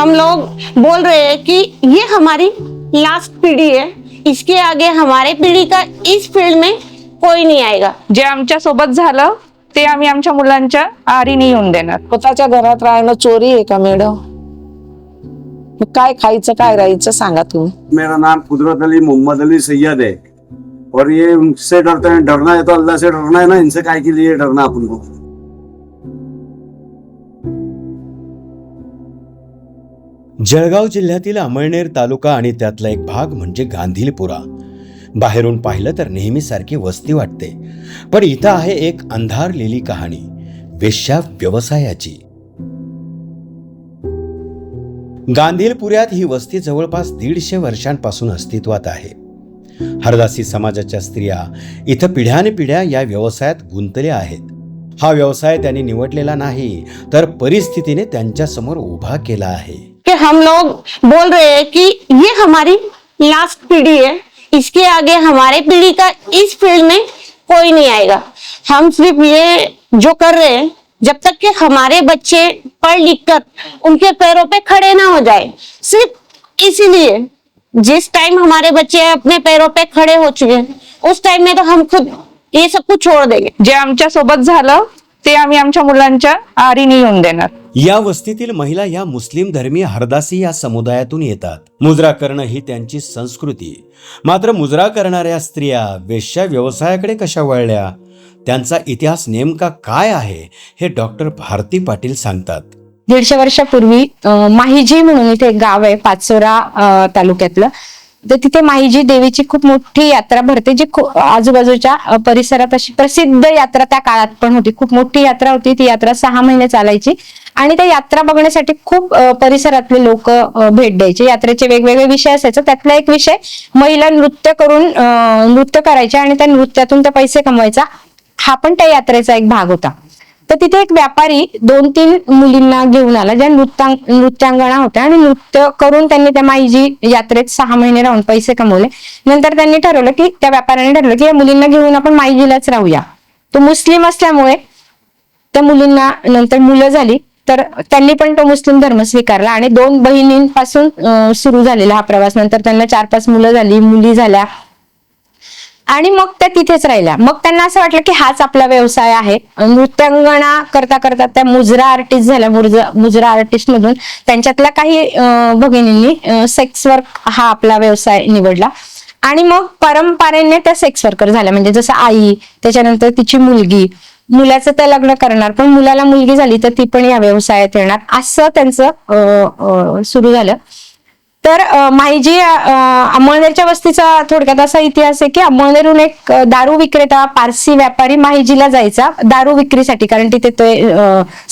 हम लोग बोल रहे हैं कि ये हमारी लास्ट पीढ़ी है। इसके आगे हमारे पीढ़ी का इस फील्ड में कोई नहीं आएगा। जे आमच्यासोबत झालं ते आम्ही आमच्या मुलांच्या आरी नाही येऊन देणार. स्वतःच्या घरात राहणं चोरी आहे का मॅडम? मग काय खायचं काय राहायचं सांगा तुम्ही. मेरा नाम कुदरत अली मोहम्मद अली सैयद है और ये उनसे डरते हैं डरना है तो अल्लाह से डरना है ना इनसे काय के लिए डरना अपन को? जळगाव जिल्ह्यातील अमळनेर तालुका आणि त्यातला एक भाग म्हणजे गांधीलपुरा. बाहेरून पाहिलं तर नेहमीसारखी वस्ती वाटते. पण इथं आहे एक अंधारलेली कहाणी. वेश्या व्यवसायाची. गांधीलपुऱ्यात ही वस्ती जवळपास दीडशे वर्षांपासून अस्तित्वात आहे. हरदासी समाजाच्या स्त्रिया इथं पिढ्यानपिढ्या या व्यवसायात गुंतल्या आहेत. हा व्यवसाय त्यांनी निवडलेला नाही तर परिस्थितीने त्यांच्यासमोर उभा केला आहे. हम लोग बोल रहे हैं कि ये हमारी लास्ट पीढ़ी है। इसके आगे हमारे पीढ़ी का इस फ़ील्ड में कोई नहीं आएगा। हम सिर्फ़ ये जो कर रहे हैं, जब तक कि हमारे बच्चे पढ़ लिख कर उनके पैरों पे खड़े ना हो जाए, सिर्फ़ इसीलिए जिस टाइम हमारे बच्चे अपने पैरों पे खड़े हो चुके हैं, उस टाइम में तो हम खुद ये सब कुछ छोड़ देंगे। जे आमच्या सोबत झालं, ते आम्ही आमच्या मुलांच्या आरी नाही येऊन देणार. या वस्तीतील महिला या मुस्लिम धर्मीय हरदासी या समुदायातून येतात. मुजरा करणं ही त्यांची संस्कृती. मात्र मुजरा करणाऱ्या स्त्रिया वेश्या व्यवसायाकडे कशा वळल्या? त्यांचा इतिहास नेमका काय आहे? हे डॉक्टर भारती पाटील सांगतात. दीडशे वर्षापूर्वी माहिजी म्हणून इथे एक गाव आहे पाचोरा तालुक्यातलं. तर तिथे माईजी देवीची खूप मोठी यात्रा भरते जी आजूबाजूच्या परिसरात अशी प्रसिद्ध यात्रा त्या काळात पण होती. खूप मोठी यात्रा होती. ती यात्रा सहा महिने चालायची. आणि त्या यात्रा बघण्यासाठी खूप परिसरातले लोक भेट द्यायचे. यात्रेचे वेगवेगळे विषय असायचे. त्यातला एक विषय महिला नृत्य करून नृत्य करायचे आणि त्या नृत्यातून त्या पैसे कमवायचा. हा पण त्या यात्रेचा एक भाग होता. तर तिथे एक व्यापारी दोन तीन मुलींना घेऊन आला ज्या नृत्यां नृत्यांगणा होत्या आणि नृत्य करून त्यांनी त्या माईजी यात्रेत सहा महिने राहून पैसे कमवले. नंतर त्यांनी ठरवलं की त्या व्यापाऱ्याने ठरवलं की या मुलींना घेऊन आपण माईजीलाच राहूया. तो मुस्लिम असल्यामुळे त्या मुलींना नंतर मुलं झाली तर त्यांनी पण तो मुस्लिम धर्म स्वीकारला आणि दोन बहिणींपासून सुरू झालेला हा प्रवास. नंतर त्यांना चार पाच मुलं झाली मुली झाल्या. आणि मग त्या तिथेच राहिल्या. मग त्यांना असं वाटलं की हाच आपला व्यवसाय आहे. नृत्यांगणा करता करता त्या मुजरा आर्टिस्ट झाल्या. मुजरा मुजरा आर्टिस्ट मधून त्यांच्यातल्या काही भगिनींनी सेक्स वर्क हा आपला व्यवसाय निवडला. आणि मग परंपरेने त्या सेक्स वर्कर झाल्या. म्हणजे जसं आई त्याच्यानंतर तिची मुलगी. मुलाचं त्या लग्न करणार पण मुलाला मुलगी झाली तर ती पण या व्यवसायात येणार. असं त्यांचं सुरू झालं. तर माहिजी अंमळनेरच्या वस्तीचा थोडक्यात असा इतिहास आहे की अंमळनेरहून एक दारू विक्रेता पारसी व्यापारी माहिजीला जायचा दारू विक्रीसाठी. कारण तिथे ते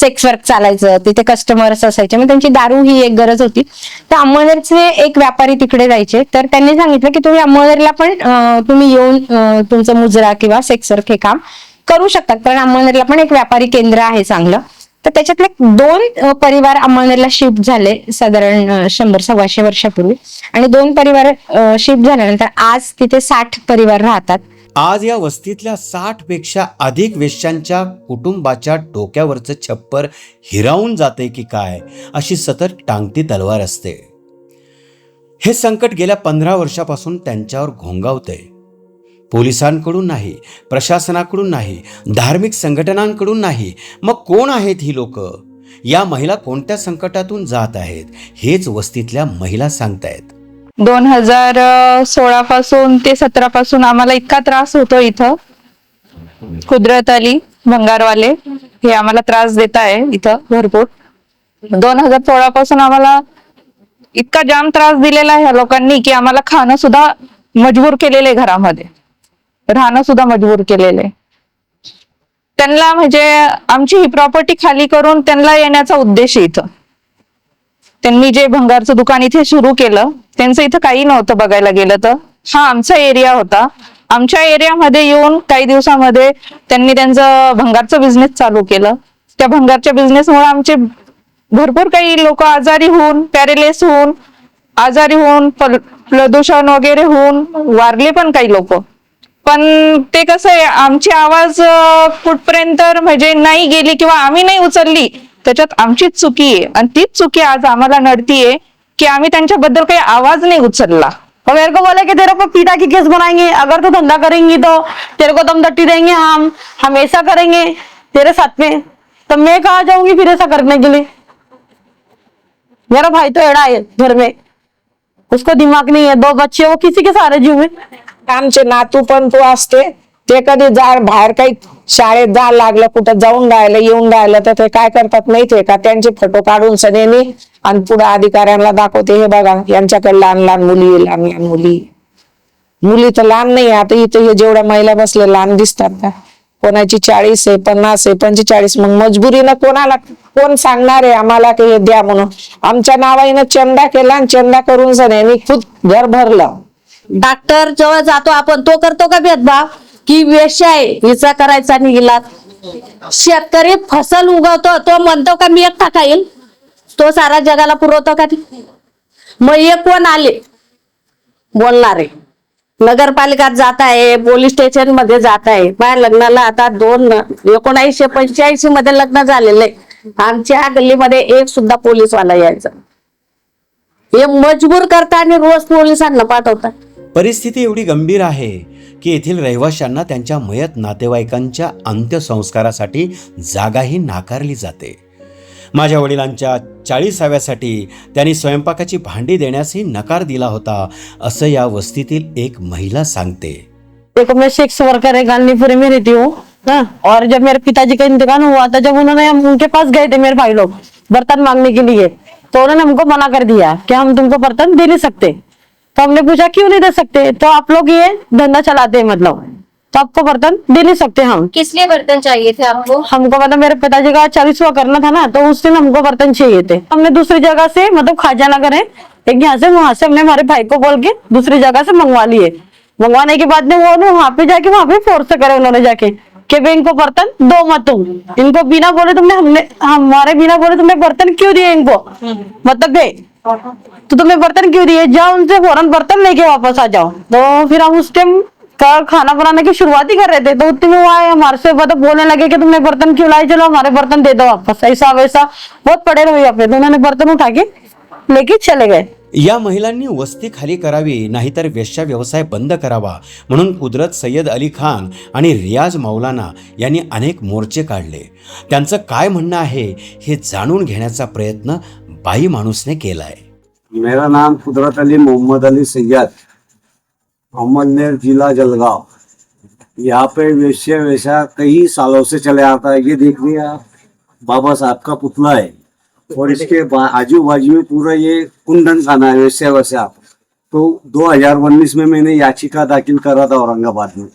सेक्स वर्क चालायचं तिथे कस्टमर्स असायचे मग त्यांची दारू ही एक गरज होती. तर अंमळनेरचे एक व्यापारी तिकडे जायचे. तर त्यांनी सांगितलं की तुम्ही अंमळनेरला पण तुम्ही येऊन तुमचं मुजरा किंवा सेक्स वर्क हे काम करू शकतात. कारण अंमळनेरला पण एक व्यापारी केंद्र आहे चांगलं. तर त्याच्यातले दोन परिवार अंमळनेरला शिफ्ट झाले साधारण शंभर सव्वाशे वर्षापूर्वी. आणि दोन परिवार शिफ्ट झाल्यानंतर आज तिथे साठ परिवार राहतात. आज या वस्तीतल्या साठपेक्षा अधिक वेश्यांच्या कुटुंबाच्या डोक्यावरचं छप्पर हिरावून जाते की काय अशी सतत टांगती तलवार असते. हे संकट गेल्या पंधरा वर्षापासून त्यांच्यावर घोंगावतंय. पोलिसांकडून नाही प्रशासनाकडून नाही धार्मिक संघटनांकडून नाही. मग कोण आहेत ही लोक? या महिला कोणत्या संकटातून जात आहेत? हेच वस्तीतल्या महिला सांगतायत. दोन हजार सोळा पासून ते सतरा पासून आम्हाला इतका त्रास होतो इथं. कुदरत अली भंगारवाले हे आम्हाला त्रास देत आहे इथं भरपूर. दोन हजार सोळा पासून आम्हाला इतका जाम त्रास दिलेला आहे ह्या लोकांनी की आम्हाला खाणं सुद्धा मजबूर केलेलं आहे घरामध्ये. राहणं सुद्धा मजबूर केलेलं. आहे त्यांना म्हणजे आमची ही प्रॉपर्टी खाली करून त्यांना येण्याचा उद्देश इथं. त्यांनी जे भंगारचं दुकान इथे सुरू केलं त्यांचं इथं काही नव्हतं बघायला गेलं तर. हा आमचा एरिया होता. आमच्या एरियामध्ये येऊन काही दिवसामध्ये त्यांनी त्यांचं भंगारचं बिझनेस चालू केलं. त्या भंगारच्या बिझनेसमुळे आमचे भरपूर काही लोक आजारी होऊन पॅरेलेस होऊन आजारी होऊन प्रदूषण वगैरे होऊन वारले पण काही लोक. पण ते कसं आहे आमची आवाज कुठपर्यंत म्हणजे नाही गेली किंवा आम्ही नाही उचलली त्याच्यात आमचीच चुकी आहे. आणि तीच चुकी आज आम्हाला नडतीये की आम्ही त्यांच्याबद्दल काही आवाज नाही उचलला. और मेरे को बोले कि तेरे को पीटा की केस बनाएंगे? अगर तू धंधा करेंगी तो तेरे को दम दट्टी देंगे हम हम ऐसा करेंगे तेरे साथ में। तो मैं कहा जाऊंगी फिर ऐसा करने के लिए? मेरा भाई तो एड़ा है घर में। उसको दिमाग नहीं है दो बच्चे वो किसी के सारे जीव में आमचे नातू पण तू असते. ते कधी जा बाहेर काही शाळेत जा लागलं कुठं जाऊन राहिलं येऊन राहिलं तर ते काय करतात माहितीये का? त्यांचे फोटो काढून सनेनी आणि पुढे अधिकाऱ्यांना दाखवते हे बघा यांच्याकडे लहान लहान मुली आहे, लहान लहान मुली मुली तर लहान नाही आता इथे हे जेवढ्या महिला बसल्या लहान दिसतात का कोणाची चाळीस आहे पन्नास आहे पंचेचाळीस मग मजबुरीनं कोणाला कोण सांगणार आहे आम्हाला की हे द्या म्हणून? आमच्या नावाईनं चंदा केला आणि चंदा करून सनेनी खुद घर भरलं. डॉक्टर जवळ जातो आपण तो करतो का भेदभाव? की वेश आहे हिचा करायचा निघाला शेतकरी फसल उगवतो तो म्हणतो का मी एकटा खाईल तो सारा जगाला पुरवतो का मग एक कोण आले? बोलणारे. नगरपालिकात जात आहे पोलीस स्टेशनमध्ये जात आहे. माझ्या लग्नाला आता दोन एकोणावीसशे पंच्याऐंशी मध्ये लग्न झालेलं आहे. आमच्या गल्लीमध्ये एक सुद्धा पोलीसवाला यायचा. हे मजबूर करता आणि रोज पोलिसांना पाठवतात. परिस्थिती एवढी गंभीर आहे की येथील रहिवाशांना त्यांच्या मयत नातेवाईकांच्या अंत्यसंस्कारासाठी जागाही नाकारली जाते. माझ्या वडिलांच्या चाळीसाव्यासाठी त्यांनी स्वयंपाकाची भांडी देण्यासही नकार दिला होता असं या वस्तीतील एक महिला सांगते. देखो मैं सेक्स वर्कर है गांधीपुरी में रहती हूँ. हो. हाँ, और जब मेरे पिताजी का इंतकाल हुआ था जब उन्होंने हम उनके पास गए थे मेरे भाई लोग बर्तन मांगने के लिए तो उन्होंने हमको मना कर दिया कि हम तुमको बर्तन दे नहीं सकते? तो हमने पूछा क्यों नहीं दे सकते? तो आप लोग ये धंधा चलाते हैं मतलब। तो आपको बर्तन दे नहीं सकते हम। किस लिए बर्तन चाहिए थे आपको? हमको मतलब मेरे पिताजी का चालीसवा करना था ना तो उस दिन हमको बर्तन चाहिए थे। हमने दूसरी जगह से मतलब खाजा नगर है एक यहाँ से वहाँ से हमने हमारे भाई को बोल के दूसरी जगह से मंगवा लिए। मंगवाने के बाद में वो वहाँ पे जाके वहाँ पे फोर्स करे उन्होंने जाके कि भाई इनको बर्तन दो मत तुम। इनको बिना बोले तुमने हमने हमारे बिना बोले तुमने बर्तन क्यों दिए इनको? मतलब गए तो तुमने बर्तन क्यों दिए? जाओ उनसे फौरन बर्तन लेके वापस आ जाओ। तो फिर हम उस टाइम का खाना बनाने की शुरुआत ही कर रहे थे। तो उतने में वो आए हमारे से मतलब बोलने लगे कि तुमने बर्तन क्यों लाए? चलो हमारे बर्तन दे दो वापस। ऐसा वैसा बहुत पड़े रहे अपने तो उन्होंने बर्तन उठा के लेके चले गए। या महिलांनी वस्ती खाली करावी नाहीतर वेश्या व्यवसाय बंद करावा म्हणून कुदरत सय्यद अली खान आणि रियाज मौलाना यांनी अनेक मोर्चे काढले. त्यांचं काय म्हणणं आहे हे जाणून घेण्याचा प्रयत्न बाई माणूसने केलाय. मेरा नाम कुदरत अली मोहम्मद अली सैयद मोहम्मदनेर जिला जलगांव. यहाँ पे वेश्या वैसा कई सालों से चले आता है। ये देख आप बाबा साहब का पुतला है। और इसके आजू बाजू में पूरा ये कुंदन खाना है वैसे वैसा तो 2019 में मैंने याचिका दाखिल करा था औरंगाबाद में।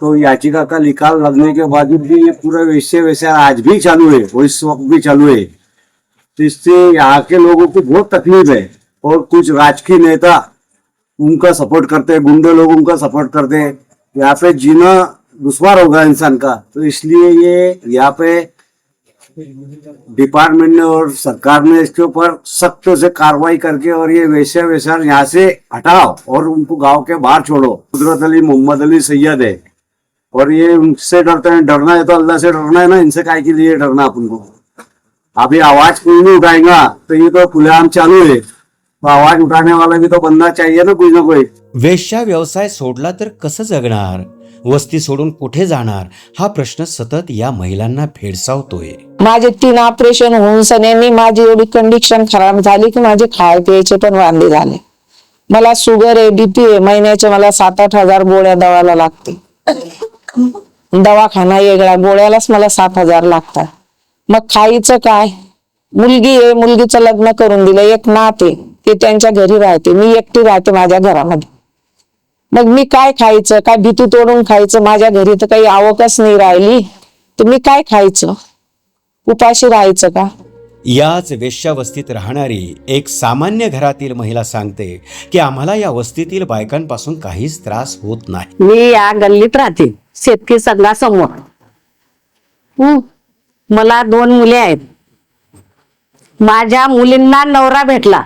तो याचिका का निकाल लगने के बाद भी ये पूरा वैसे वैसे आज भी चालू है, और इस वक्त भी चालू है। तो इससे यहाँ के लोगों को बहुत तकलीफ़ है और कुछ राजकीय नेता उनका सपोर्ट करते हैं, गुंडे लोग उनका सपोर्ट करते हैं। यहाँ पे जीना दुश्वार होगा इंसान का। तो इसलिए ये यहाँ पे डिपार्टमेंट ने और सरकार ने इसके ऊपर सख्त से कार्रवाई करके और ये वैसे वैसा यहाँ से हटाओ और उनको गाँव के बाहर छोड़ो। कुदरत अली, मोहम्मद अली सैयद है। और ये उनसे डरते हैं, डरना है तो अल्लाह से डरना है ना, इनसे काय के लिए डरना अपन को? अभी आवाज कोई नहीं उठाएगा तो ये तो खुलेआम चालू है। तो आवाज उठाने वाला भी तो बनना चाहिए ना कोई ना कोई। वेश्या व्यवसाय सोडला तर कसं जगणार? वस्ती सोडून कुठे जाणार? हा प्रश्न सतत या महिलांना भेडसावतोय माझे तीन ऑपरेशन होऊन सनेनी माझी एवढी कंडिशन खराब झाली की माझे खाय प्यायचे पण वांदे झाले. मला शुगर आहे बीपी आहे महिन्याचे मला सात आठ हजार गोळ्या दवाला लागते दवाखाना वेगळा गोळ्यालाच मला सात हजार लागतात. मग खायचं काय? मुलगी आहे मुलगीचं लग्न करून दिलं एक नात आहे ते त्यांच्या घरी राहते मी एकटी राहते माझ्या घरामध्ये. मग मी काय खायचं? काय भीती तोडून खायचं? माझ्या घरी तर काही आवकच नाही राहिली. तर मी काय खायचं? उपाशी राहायचं का? याच वेश्या वस्तीत राहणारी एक सामान्य घरातील महिला सांगते की आम्हाला या वस्तीतील बायकांपासून काहीच त्रास होत नाही. मी या गल्लीत राहते शेतकरी संघासमोर. मला दोन मुले आहेत. माझ्या मुलींना नवरा भेटला.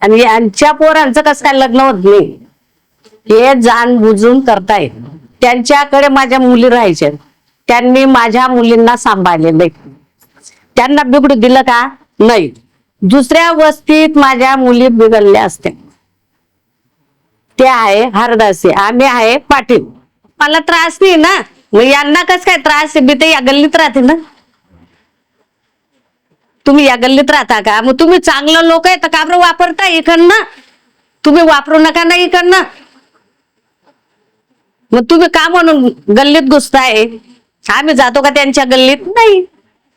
आणि यांच्या पोरांचं कसं काय लग्न होत नाही? हे जाण बुजून करतायत. त्यांच्याकडे माझ्या मुली राहायच्या. त्यांनी माझ्या मुलींना सांभाळले नाही. त्यांना बिघडू दिलं का? नाही. दुसऱ्या वस्तीत माझ्या मुली बिघडल्या असत्या. ते आहे हरदासी. आम्ही आहे पाटील. मला त्रास नाही ना? मग यांना कस काय त्रास बी मी तर या गल्लीत राहते ना. तुम्ही या गल्लीत राहता का? मग तुम्ही चांगलं लोक आहे तर का बरं वापरता इकडनं? तुम्ही वापरू नका ना इकडनं. मग तुम्ही का म्हणून गल्लीत घुसताय? आम्ही जातो का त्यांच्या गल्लीत? नाही.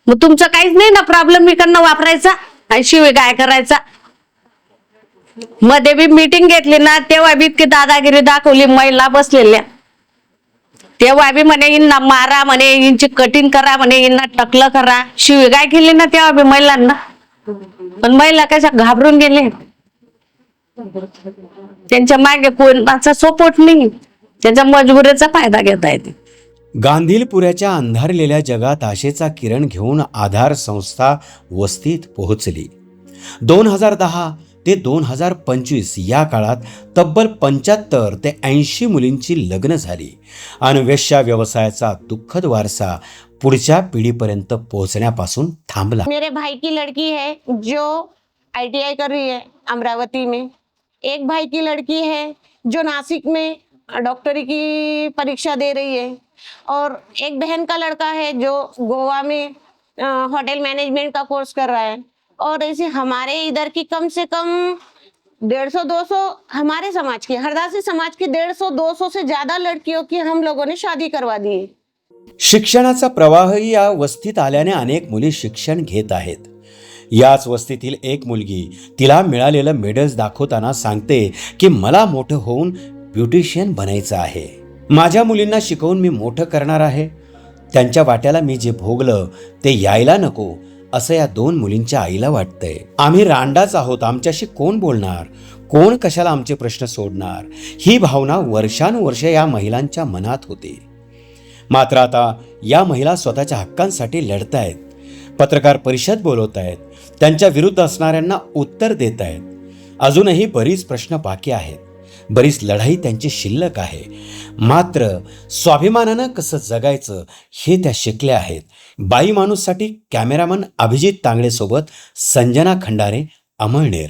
मग तुमचं काहीच नाही ना प्रॉब्लेम इकडनं वापरायचा आणि शिवाय काय करायचा. मध्ये बी मीटिंग घेतली ना तेव्हा बी इतकी दादागिरी दाखवली महिला बसलेल्या. तेव्हा बी म्हणे इंना मारा म्हणे इंची कटिंग करा म्हणे इंना टकलं करा. शिवीगाय केली ना तेव्हा बी महिलांना. पण महिला कशा घाबरून गेले. त्यांच्या मागे कोणाचा सपोर्ट नाही. त्यांच्या मजबुरीचा फायदा घेता येते. गांधीलपुऱ्याच्या अंधारलेल्या जगात आशेचा किरण घेऊन आधार संस्था वस्तीत पोहोचली. दोन हजार दहा ते दोन हजार पंचवीस या काळात तब्बल पंच्याहत्तर ते ऐंशी मुलींची लग्न झाली. आणि वेश्या व्यवसायाचा दुःखद वारसा पुढच्या पिढीपर्यंत पोहोचण्यापासून थांबला. मेरे भाई की लड़की है जो आईटीआई कर रही है अमरावती में. एक भाई की लड़की है जो नासिक में डॉक्टरी की परीक्षा दे रही है. और एक बहन का लड़का है जो गोवा में हॉटेल होटल मैनेजमेंट का कोर्स कर रहा है. और ऐसे हमारे इधर की कम से कम डेढ़ सौ दो सौ हमारे समाज की हरदासी समाज की डेढ़ सौ दो सौ से ज्यादा लड़कियों की हम लोगों ने शादी करवा दी शिक्षणाचा प्रवाहही या वस्तीत आल्याने अनेक मुली शिक्षण घेत आहेत. याच वस्तीतील एक मुलगी तिला मिळालेलं मेडल्स दाखवताना सांगते की मला मोठं होऊन ब्युटिशियन बनायचं आहे. माझ्या मुलींना शिकवून मी मोठं करणार आहे. त्यांच्या वाट्याला मी जे भोगलं ते यायला नको. असं या दोन मुलींच्या आईला वाटतंय. आम्ही रांडाच आहोत. आमच्याशी कोण बोलणार? कोण कशाला आमचे प्रश्न सोडणार? ही भावना वर्षानुवर्ष या महिलांच्या मनात होती. मात्र आता या महिला स्वतःच्या हक्कांसाठी लढत आहेत पत्रकार परिषद बोलवत आहेत त्यांच्या विरुद्ध असणाऱ्यांना उत्तर देत आहेत अजूनही बरीच प्रश्न बाकी आहेत. बरीच लढाई त्यांची शिल्लक आहे. मात्र स्वाभिमानानं कसं जगायचं हे त्या शिकल्या आहेत. बाई माणूससाठी कॅमेरामन अभिजित तांगडेसोबत संजना खंडारे अमळनेर.